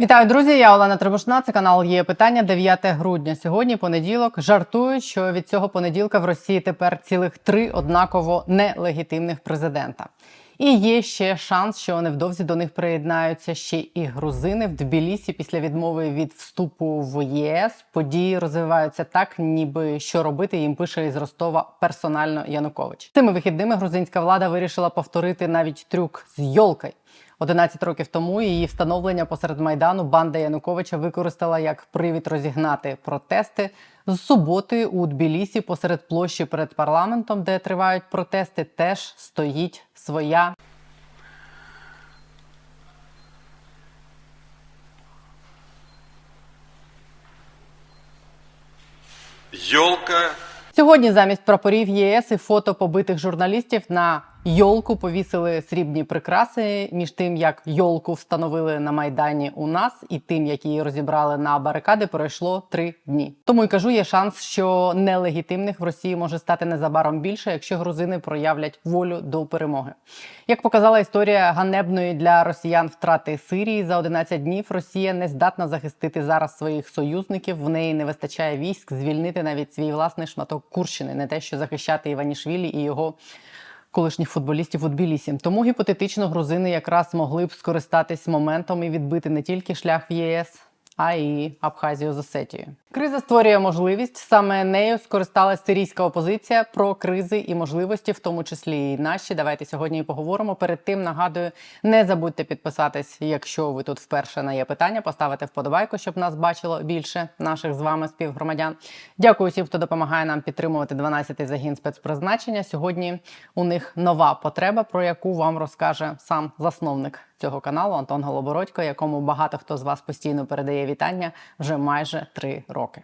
Вітаю, друзі! Я Олена Требушна. Це канал є питання 9 грудня. Сьогодні понеділок. Жартують, що від цього понеділка в Росії тепер цілих три однаково нелегітимних президента. І є ще шанс, що невдовзі до них приєднаються ще і грузини в Тбілісі після відмови від вступу в ЄС. Події розвиваються так, ніби що робити їм пише із Ростова персонально Янукович. Цими вихідними грузинська влада вирішила повторити навіть трюк з йолкою. 11 років тому її встановлення посеред майдану банда Януковича використала як привід розігнати протести. З суботи у Тбілісі посеред площі перед парламентом, де тривають протести, теж стоїть своя Йолка Сьогодні замість прапорів ЄС і фото побитих журналістів на йолку повісили срібні прикраси між тим, як йолку встановили на майдані у нас, і тим, як її розібрали на барикади, пройшло три дні. Тому й кажу, є шанс, що нелегітимних в Росії може стати незабаром більше, якщо грузини проявлять волю до перемоги. Як показала історія ганебної для росіян втрати Сирії за 11 днів, Росія не здатна захистити зараз своїх союзників. В неї не вистачає військ звільнити навіть свій власний шматок Курщини, не те, що захищати Іванішвілі і його колишніх футболістів у Тбілісі. Тому гіпотетично грузини якраз могли б скористатись моментом і відбити не тільки шлях в ЄС. А і Абхазію з Осетією. Криза створює можливість. Саме нею скористалась сирійська опозиція про кризи і можливості, в тому числі і наші. Давайте сьогодні і поговоримо. Перед тим нагадую, не забудьте підписатись, якщо ви тут вперше на є питання, поставити вподобайку, щоб нас бачило більше наших з вами співгромадян. Дякую всім, хто допомагає нам підтримувати 12-й загін спецпризначення. Сьогодні у них нова потреба, про яку вам розкаже сам засновник цього каналу Антон Голобородько, якому багато хто з вас постійно передає вітання вже майже три роки.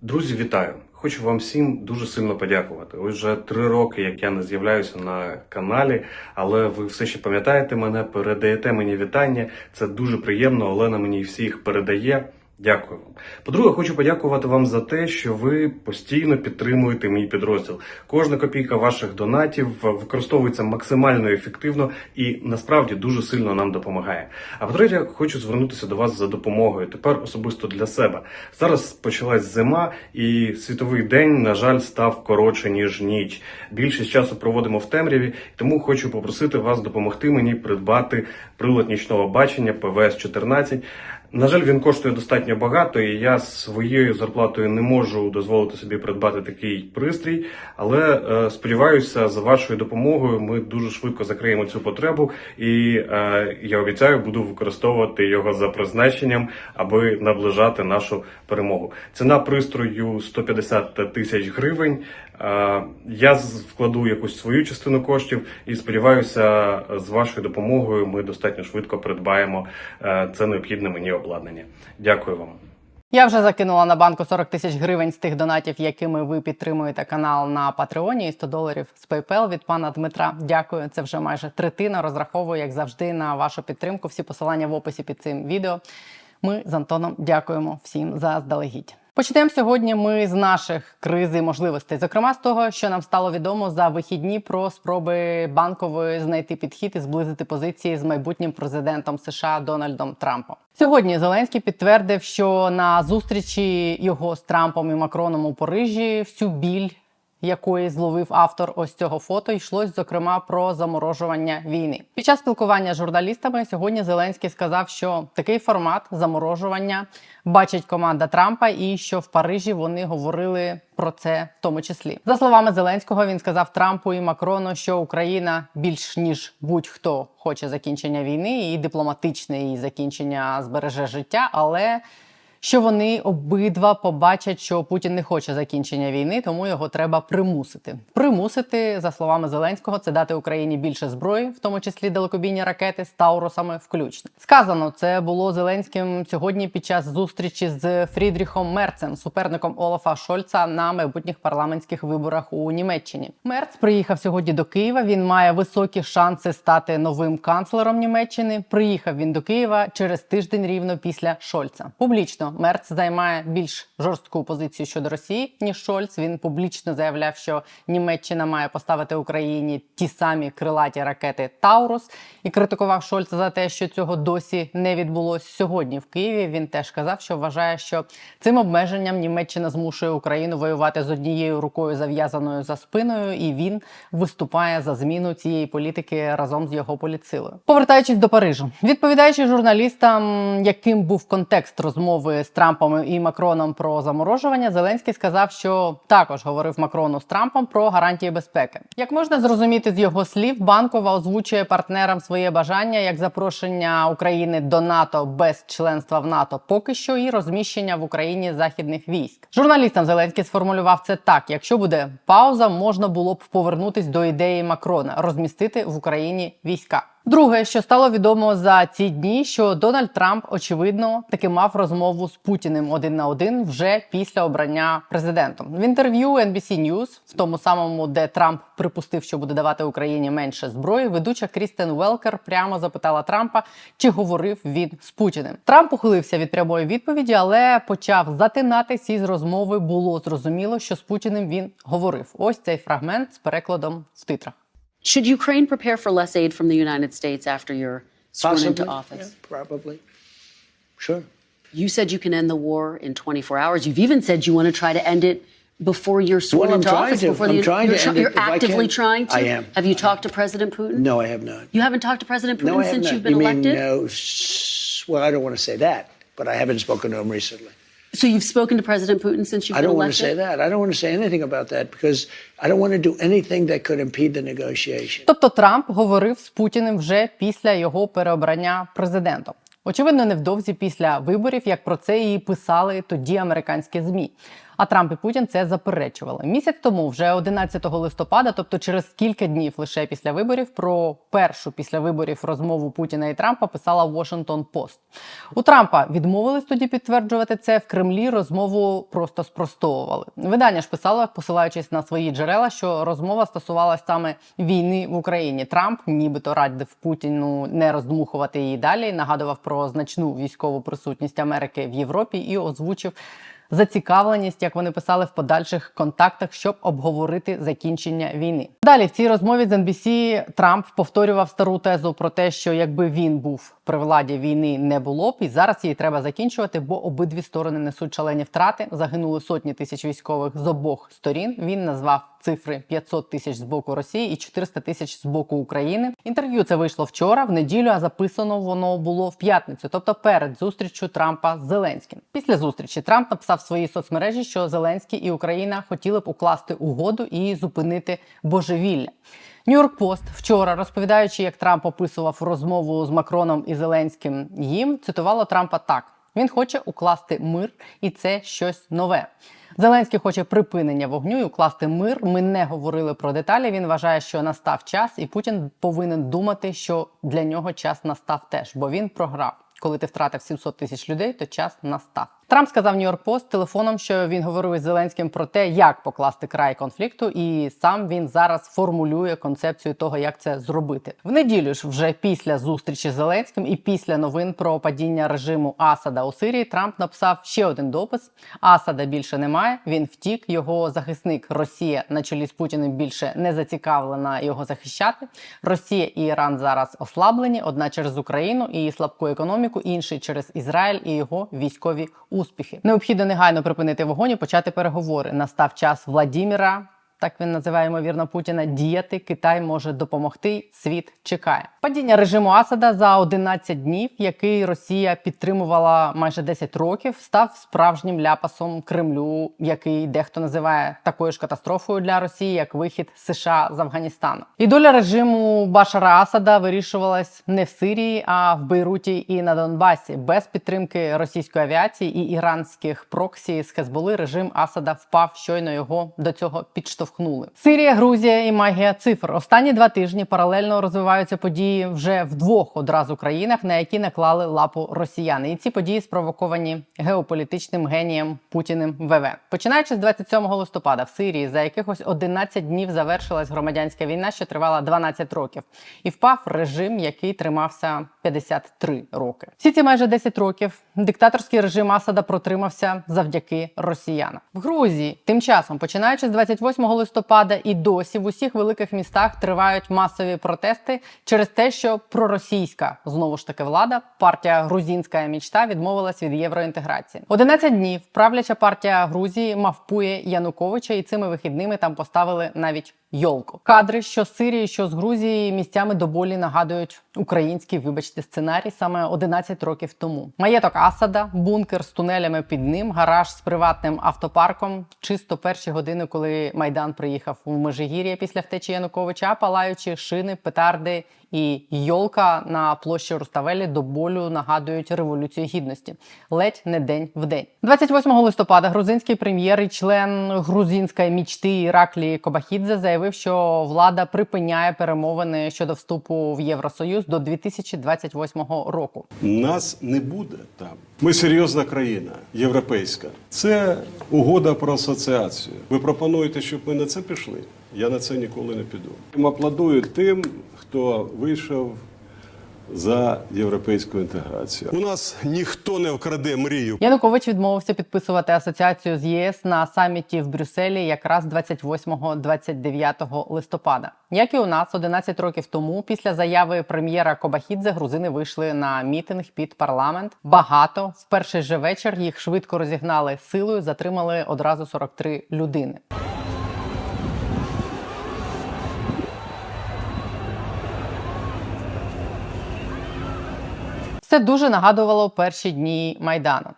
Друзі, вітаю! Хочу вам всім дуже сильно подякувати. Ось вже три роки, як я не з'являюся на каналі, але ви все ще пам'ятаєте мене, передаєте мені вітання. Це дуже приємно. Олена мені всіх передає. Дякую вам. По-друге, хочу подякувати вам за те, що ви постійно підтримуєте мій підрозділ. Кожна копійка ваших донатів використовується максимально ефективно і насправді дуже сильно нам допомагає. А по-третє, хочу звернутися до вас за допомогою. Тепер особисто для себе. Зараз почалась зима, і світовий день, на жаль, став коротше ніж ніч. Більшість часу проводимо в темряві, тому хочу попросити вас допомогти мені придбати прилад нічного бачення ПВС 14 на жаль, він коштує достатньо багато, і я своєю зарплатою не можу дозволити собі придбати такий пристрій. Але е, сподіваюся, за вашою допомогою ми дуже швидко закриємо цю потребу, і е, я обіцяю, буду використовувати його за призначенням, аби наближати нашу перемогу. Ціна пристрою 150 тисяч гривень. Е, я вкладу якусь свою частину коштів і сподіваюся, з вашою допомогою ми достатньо швидко придбаємо е, це необхідне мені обладнання. Дякую вам. Я вже закинула на банку 40 тисяч гривень з тих донатів, якими ви підтримуєте канал на Патреоні, і 100 доларів з PayPal від пана Дмитра. Дякую. Це вже майже третина. Розраховую, як завжди, на вашу підтримку. Всі посилання в описі під цим відео. Ми з Антоном дякуємо всім за здалегідь. Почнемо сьогодні. Ми з наших криз і можливостей, зокрема з того, що нам стало відомо за вихідні про спроби банкової знайти підхід і зблизити позиції з майбутнім президентом США Дональдом Трампом. Сьогодні Зеленський підтвердив, що на зустрічі його з Трампом і Макроном у Парижі всю біль якої зловив автор ось цього фото, йшлось зокрема про заморожування війни. Під час спілкування з журналістами сьогодні Зеленський сказав, що такий формат заморожування бачить команда Трампа, і що в Парижі вони говорили про це в тому числі. За словами Зеленського, він сказав Трампу і Макрону, що Україна більш ніж будь-хто хоче закінчення війни, і дипломатичне її закінчення збереже життя, але що вони обидва побачать, що Путін не хоче закінчення війни, тому його треба примусити. Примусити, за словами Зеленського, це дати Україні більше зброї, в тому числі далекобійні ракети з Таурусами включно. Сказано, це було Зеленським сьогодні під час зустрічі з Фрідріхом Мерцем, суперником Олафа Шольца на майбутніх парламентських виборах у Німеччині. Мерц приїхав сьогодні до Києва. Він має високі шанси стати новим канцлером Німеччини. Приїхав він до Києва через тиждень рівно після Шольца. Публічно Мерц займає більш жорстку позицію щодо Росії ніж Шольц. Він публічно заявляв, що Німеччина має поставити Україні ті самі крилаті ракети Таурус і критикував Шольца за те, що цього досі не відбулось сьогодні в Києві. Він теж казав, що вважає, що цим обмеженням Німеччина змушує Україну воювати з однією рукою зав'язаною за спиною, і він виступає за зміну цієї політики разом з його політсилою. Повертаючись до Парижу, відповідаючи журналістам, яким був контекст розмови з Трампом і Макроном про заморожування, Зеленський сказав, що також говорив Макрону з Трампом про гарантії безпеки. Як можна зрозуміти з його слів, банкова озвучує партнерам своє бажання як запрошення України до НАТО без членства в НАТО поки що і розміщення в Україні західних військ. Журналістам Зеленський сформулював це так: якщо буде пауза, можна було б повернутись до ідеї Макрона розмістити в Україні війська. Друге, що стало відомо за ці дні, що Дональд Трамп очевидно таки мав розмову з Путіним один на один вже після обрання президентом. В інтерв'ю NBC News, в тому самому, де Трамп припустив, що буде давати Україні менше зброї, ведуча Крістен Велкер прямо запитала Трампа, чи говорив він з Путіним. Трамп ухилився від прямої відповіді, але почав затинатись із розмови. Було зрозуміло, що з Путіним він говорив. Ось цей фрагмент з перекладом в титрах. Should Ukraine prepare for less aid from the United States after you're sworn into office? Yeah, probably. Sure. You said you can end the war in 24 hours. You've even said you want to try to end it before you're sworn I'm into trying office. to. Before I'm the, trying you're, to end it you're if I actively trying to. I am. Have you talked to President Putin? No, I have not. You haven't talked to President Putin No, since not. you've been you elected. no? s- Well, I don't want to say that, but I haven't spoken to him recently. So you've spoken to President Putin since you've I been don't want to say that. I don't want to say anything about that because I don't want to do anything that could impede the negotiation. Тобто Трамп говорив з Путіним вже після його переобрання президентом. Очевидно, невдовзі після виборів, як про це і писали тоді американські змі. А Трамп і Путін це заперечували місяць тому, вже 11 листопада, тобто через кілька днів лише після виборів, про першу після виборів розмову Путіна і Трампа писала Washington Post. У Трампа відмовились тоді підтверджувати це в Кремлі. Розмову просто спростовували. Видання ж писало, посилаючись на свої джерела, що розмова стосувалась саме війни в Україні. Трамп, нібито радив Путіну не роздмухувати її далі. Нагадував про значну військову присутність Америки в Європі і озвучив. Зацікавленість, як вони писали, в подальших контактах, щоб обговорити закінчення війни. Далі в цій розмові з NBC Трамп повторював стару тезу про те, що якби він був при владі війни, не було б, і зараз її треба закінчувати, бо обидві сторони несуть шалені втрати. Загинули сотні тисяч військових з обох сторін. Він назвав цифри 500 тисяч з боку Росії і 400 тисяч з боку України. Інтерв'ю це вийшло вчора, в неділю, а записано воно було в п'ятницю, тобто перед зустрічю Трампа з Зеленським. Після зустрічі Трамп написав в своїй соцмережі, що Зеленський і Україна хотіли б укласти угоду і зупинити божевілля. Нью-Йорк Пост вчора, розповідаючи, як Трамп описував розмову з Макроном і Зеленським, їм цитувало Трампа так: він хоче укласти мир, і це щось нове. Зеленський хоче припинення вогню і укласти мир. Ми не говорили про деталі. Він вважає, що настав час, і Путін повинен думати, що для нього час настав теж, бо він програв. Коли ти втратив 700 тисяч людей, то час настав. Трамп сказав Нью-Йорк Пост телефоном, що він говорив із Зеленським про те, як покласти край конфлікту, і сам він зараз формулює концепцію того, як це зробити. В неділю ж, вже після зустрічі з Зеленським і після новин про падіння режиму Асада у Сирії, Трамп написав ще один допис: Асада більше немає. Він втік. Його захисник Росія на чолі з Путіним більше не зацікавлена його захищати. Росія і Іран зараз ослаблені: одна через Україну і слабку економіку, інший через Ізраїль і його військові успіхи. Необхідно негайно припинити вогонь і почати переговори. Настав час Владіміра. Так він називає ймовірно Путіна. Діяти Китай може допомогти. Світ чекає. Падіння режиму Асада за 11 днів, який Росія підтримувала майже 10 років, став справжнім ляпасом Кремлю, який дехто називає такою ж катастрофою для Росії, як вихід США з Афганістану. І доля режиму Башара Асада вирішувалась не в Сирії, а в Бейруті і на Донбасі. Без підтримки російської авіації і іранських проксі з Хезболи режим Асада впав. Щойно його до цього підштовхнули. Відштовхнули. Сирія, Грузія і магія цифр. Останні два тижні паралельно розвиваються події вже в двох одразу країнах, на які наклали лапу росіяни. І ці події спровоковані геополітичним генієм Путіним ВВ. Починаючи з 27 листопада в Сирії, за якихось 11 днів завершилась громадянська війна, що тривала 12 років, і впав режим, який тримався 53 роки. Всі ці майже 10 років диктаторський режим Асада протримався завдяки росіянам. В Грузії тим часом, починаючи з 28 листопада, і досі в усіх великих містах тривають масові протести через те, що проросійська знову ж таки влада, партія Грузинська мічта відмовилась від євроінтеграції. 11 днів правляча партія Грузії мавпує Януковича, і цими вихідними там поставили навіть йолку. Кадри, що з Сирії, що з Грузії, місцями до болі нагадують український, вибачте, сценарій саме 11 років тому. Маєток Асада, бункер з тунелями під ним, гараж з приватним автопарком. Чисто перші години, коли майдан приїхав у Межигір'я після втечі Януковича, палаючи шини, петарди і йолка на площі Руставелі до болю нагадують революцію гідності. Ледь не день в день. 28 листопада грузинський прем'єр і член грузинської мічти Іраклі Кобахідзе заявив, що влада припиняє перемовини щодо вступу в Євросоюз до 2028 року. Нас не буде там. Ми серйозна країна, європейська. Це угода про асоціацію. Ви пропонуєте, щоб ми на це пішли? Я на це ніколи не піду. Їм аплодую тим, хто вийшов за європейську інтеграцію. У нас ніхто не вкраде мрію. Янукович відмовився підписувати асоціацію з ЄС на саміті в Брюсселі якраз 28-29 листопада. Як і у нас 11 років тому, після заяви прем'єра Кобахідзе, грузини вийшли на мітинг під парламент. Багато в перший же вечір їх швидко розігнали силою, затримали одразу 43 людини. Це дуже нагадувало перші дні майдану.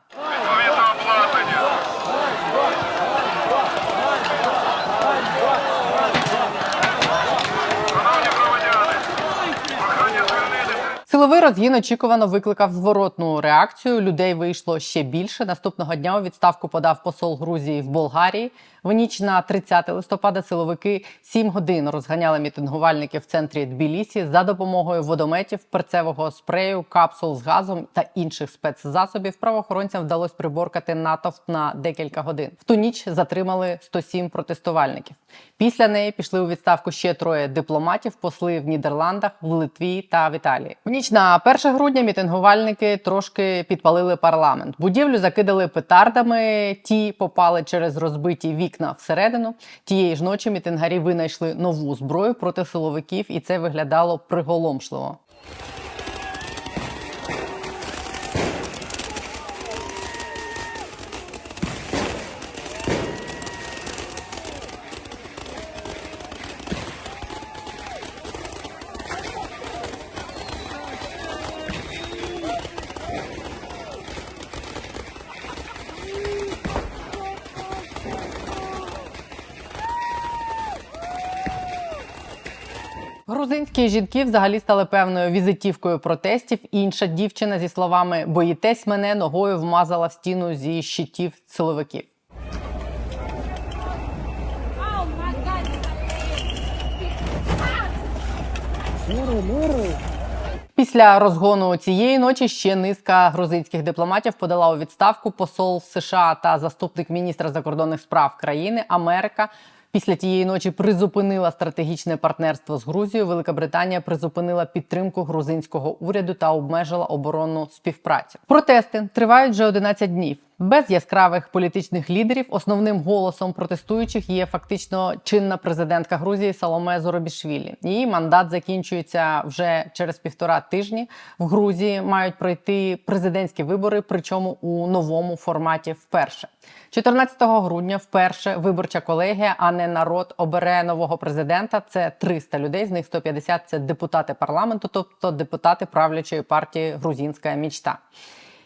Силовий розгін очікувано викликав зворотну реакцію. Людей вийшло ще більше. Наступного дня у відставку подав посол Грузії в Болгарії. В ніч на 30 листопада силовики 7 годин розганяли мітингувальників в центрі Тбілісі за допомогою водометів, перцевого спрею, капсул з газом та інших спецзасобів. Правоохоронцям вдалося приборкати натовп на декілька годин. В ту ніч затримали 107 протестувальників. Після неї пішли у відставку ще троє дипломатів, посли в Нідерландах, в Литві та в Італії. В ніч на 1 грудня мітингувальники трошки підпалили парламент. Будівлю закидали петардами. Ті попали через розбиті вікна всередину. Тієї ж ночі мітингарі винайшли нову зброю проти силовиків, і це виглядало приголомшливо. Грузинські жінки взагалі стали певною візитівкою протестів. Інша дівчина зі словами Боїтесь мене ногою вмазала в стіну зі щитів силовиків. Після розгону цієї ночі ще низка грузинських дипломатів подала у відставку посол США та заступник міністра закордонних справ країни Америка. Після тієї ночі призупинила стратегічне партнерство з Грузією. Велика Британія призупинила підтримку грузинського уряду та обмежила оборонну співпрацю. Протести тривають вже 11 днів. Без яскравих політичних лідерів основним голосом протестуючих є фактично чинна президентка Грузії Саломе Зоробішвілі. Її мандат закінчується вже через півтора тижні. В Грузії мають пройти президентські вибори, причому у новому форматі вперше. 14 грудня вперше виборча колегія, а не народ обере нового президента. Це 300 людей, з них 150 – це депутати парламенту, тобто депутати правлячої партії Грузинська мічта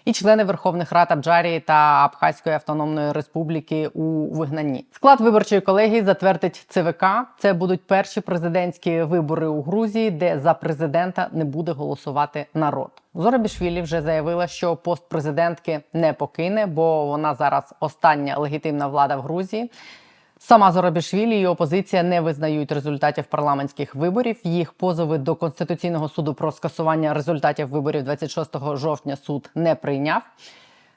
і члени Верховних Рад Абджарії та Абхазької автономної республіки у вигнанні. Склад виборчої колегії затвердить ЦВК. Це будуть перші президентські вибори у Грузії, де за президента не буде голосувати народ. Зоробішвілі вже заявила, що пост президентки не покине, бо вона зараз остання легітимна влада в Грузії. Сама Зоробішвілі і опозиція не визнають результатів парламентських виборів. Їх позови до конституційного суду про скасування результатів виборів 26 жовтня суд не прийняв.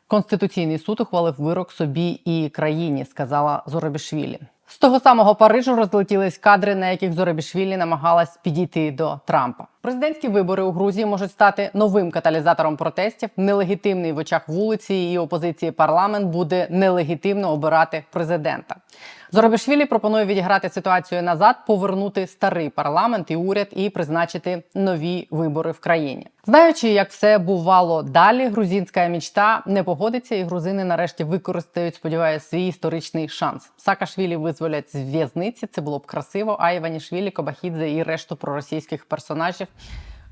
Конституційний суд ухвалив вирок собі і країні, сказала Зоробішвілі. З того самого Парижу розлетілись кадри, на яких Зоробішвілі намагалась підійти до Трампа. Президентські вибори у Грузії можуть стати новим каталізатором протестів. Нелегітимний в очах вулиці і опозиції парламент буде нелегітимно обирати президента. Зоробішвілі пропонує відіграти ситуацію назад, повернути старий парламент і уряд і призначити нові вибори в країні. Знаючи, як все бувало далі, грузинська мічта не погодиться, і грузини нарешті використають, сподіваюся, свій історичний шанс. Саакашвілі визволять з в'язниці. Це було б красиво. А Іванішвілі, Кобахідзе і решту проросійських персонажів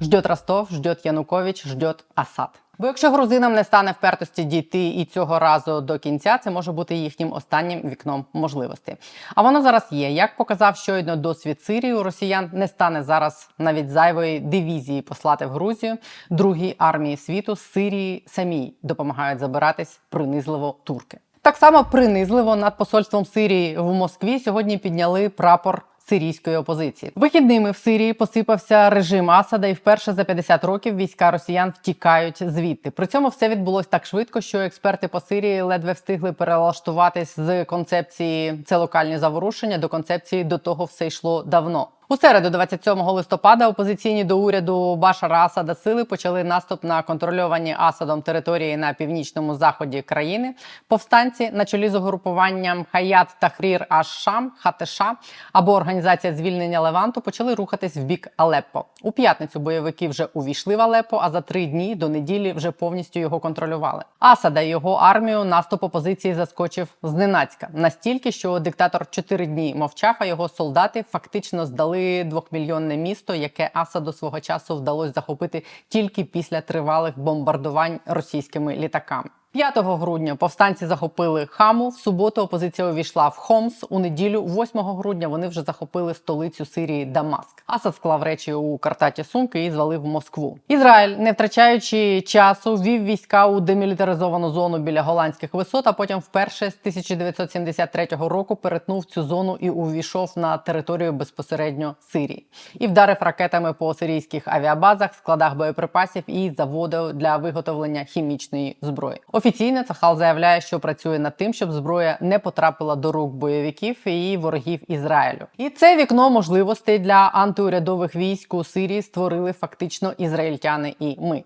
ждет Ростов, ждет Янукович, ждет Асад. Бо якщо грузинам не стане впертості дійти і цього разу до кінця, це може бути їхнім останнім вікном можливостей. А воно зараз є. Як показав щойно досвід Сирії, у росіян не стане зараз навіть зайвої дивізії послати в Грузію. Другій армії світу Сирії самій допомагають забиратись принизливо турки. Так само принизливо над посольством Сирії в Москві сьогодні підняли прапор сирійської опозиції. Вихідними в Сирії посипався режим Асада, і вперше за 50 років війська росіян втікають звідти. При цьому все відбулось так швидко, що експерти по Сирії ледве встигли перелаштуватись з концепції це локальні заворушення до концепції до того все йшло давно. У середу, 27 листопада, опозиційні до уряду Башара Асада сили почали наступ на контрольовані Асадом території на північному заході країни. Повстанці на чолі з угрупуванням Хаят Тахрір Аш-Шам Хатеша або організація звільнення Леванту почали рухатись в бік Алеппо. У п'ятницю бойовики вже увійшли в Алеппо, а за три дні до неділі вже повністю його контролювали. Асада і його армію наступ опозиції заскочив зненацька настільки, що диктатор чотири дні мовчав, а його солдати фактично здали двохмільйонне місто, яке Асаду свого часу вдалося захопити тільки після тривалих бомбардувань російськими літаками. 5 грудня повстанці захопили Хаму. В суботу опозиція увійшла в Хомс. У неділю, 8 грудня, вони вже захопили столицю Сирії Дамаск. Асад склав речі у картаті сумки і звалив Москву. Ізраїль, не втрачаючи часу, ввів війська у демілітаризовану зону біля голландських висот. А потім вперше з 1973 року перетнув цю зону і увійшов на територію безпосередньо Сирії і вдарив ракетами по сирійських авіабазах, складах боєприпасів і заводу для виготовлення хімічної зброї. Офіційно Цахал заявляє, що працює над тим, щоб зброя не потрапила до рук бойовиків і ворогів Ізраїлю. І це вікно можливостей для антиурядових військ у Сирії створили фактично ізраїльтяни і ми.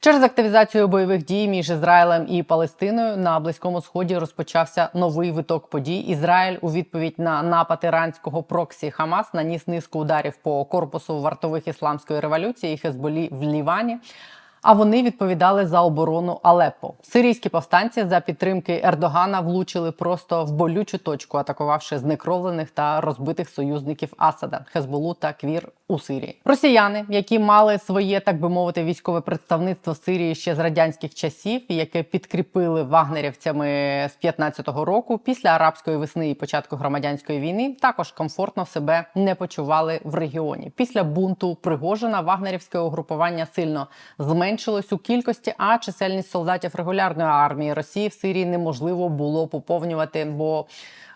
Через активізацію бойових дій між Ізраїлем і Палестиною на близькому сході розпочався новий виток подій. Ізраїль у відповідь на напад іранського проксі Хамас наніс низку ударів по корпусу вартових ісламської революції і Хезболі в Лівані. А вони відповідали за оборону Алеппо. Сирійські повстанці за підтримки Ердогана влучили просто в болючу точку, атакувавши знекровлених та розбитих союзників Асада, Хезболу та Квір у Сирії. Росіяни, які мали своє, так би мовити, військове представництво Сирії ще з радянських часів, яке підкріпили вагнерівцями з 15-го року, після арабської весни і початку громадянської війни, також комфортно себе не почували в регіоні. Після бунту Пригожина вагнерівське угрупування сильно зменшилось у кількості, а чисельність солдатів регулярної армії Росії в Сирії неможливо було поповнювати, бо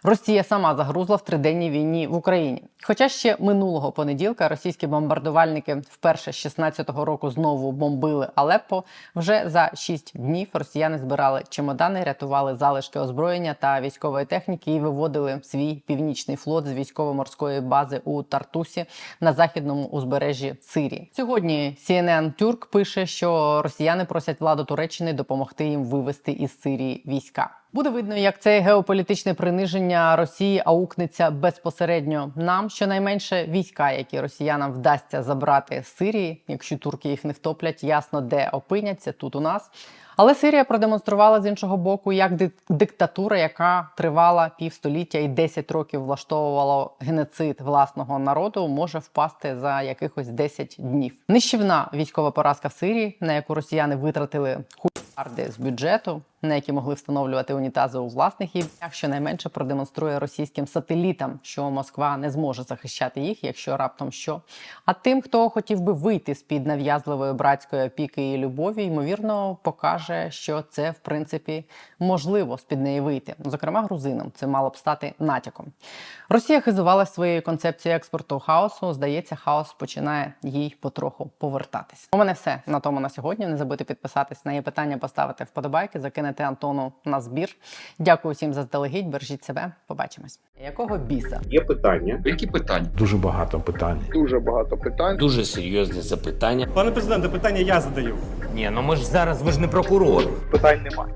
Росія сама загрузла в триденній війні в Україні. Хоча ще минулого понеділка російські бомбардувальники вперше з 16-го року знову бомбили Алеппо. Вже за 6 днів росіяни збирали чемодани, рятували залишки озброєння та військової техніки і виводили свій північний флот з військово-морської бази у Тартусі на західному узбережжі Сирії. Сьогодні CNN Тюрк пише, що росіяни просять владу Туреччини допомогти їм вивести із Сирії війська. Буде видно, як це геополітичне приниження Росії аукнеться безпосередньо нам. Щонайменше війська, які росіянам вдасться забрати з Сирії, якщо турки їх не втоплять, ясно де опиняться тут у нас. Але Сирія продемонструвала з іншого боку, як дик- диктатура, яка тривала півстоліття і 10 років влаштовувала геноцид власного народу, може впасти за якихось 10 днів. Нищівна військова поразка в Сирії, на яку росіяни витратили хулярди з бюджету, на які могли встановлювати унітази у власних ім'ях, щонайменше продемонструє російським сателітам, що Москва не зможе захищати їх, якщо раптом що. А тим, хто хотів би вийти з під нав'язливої братської опіки і любові, ймовірно, покаже, що це в принципі можливо з під неї вийти. Зокрема, грузинам це мало б стати натяком. Росія хизувалася своєю концепцією експорту хаосу. Здається, хаос починає їй потроху повертатись. У мене все на тому на сьогодні. Не забудьте підписатись на її питання, поставити вподобайки, закинути Антону на збір. Дякую всім за здалегідь. Бережіть себе. Побачимось. Якого біса? Є питання. Які питання? Дуже багато питань. Дуже багато питань. Дуже серйозні запитання. Пане президенте, питання я задаю. Ні, ну ми ж зараз ви ж не прокурор. Питань немає.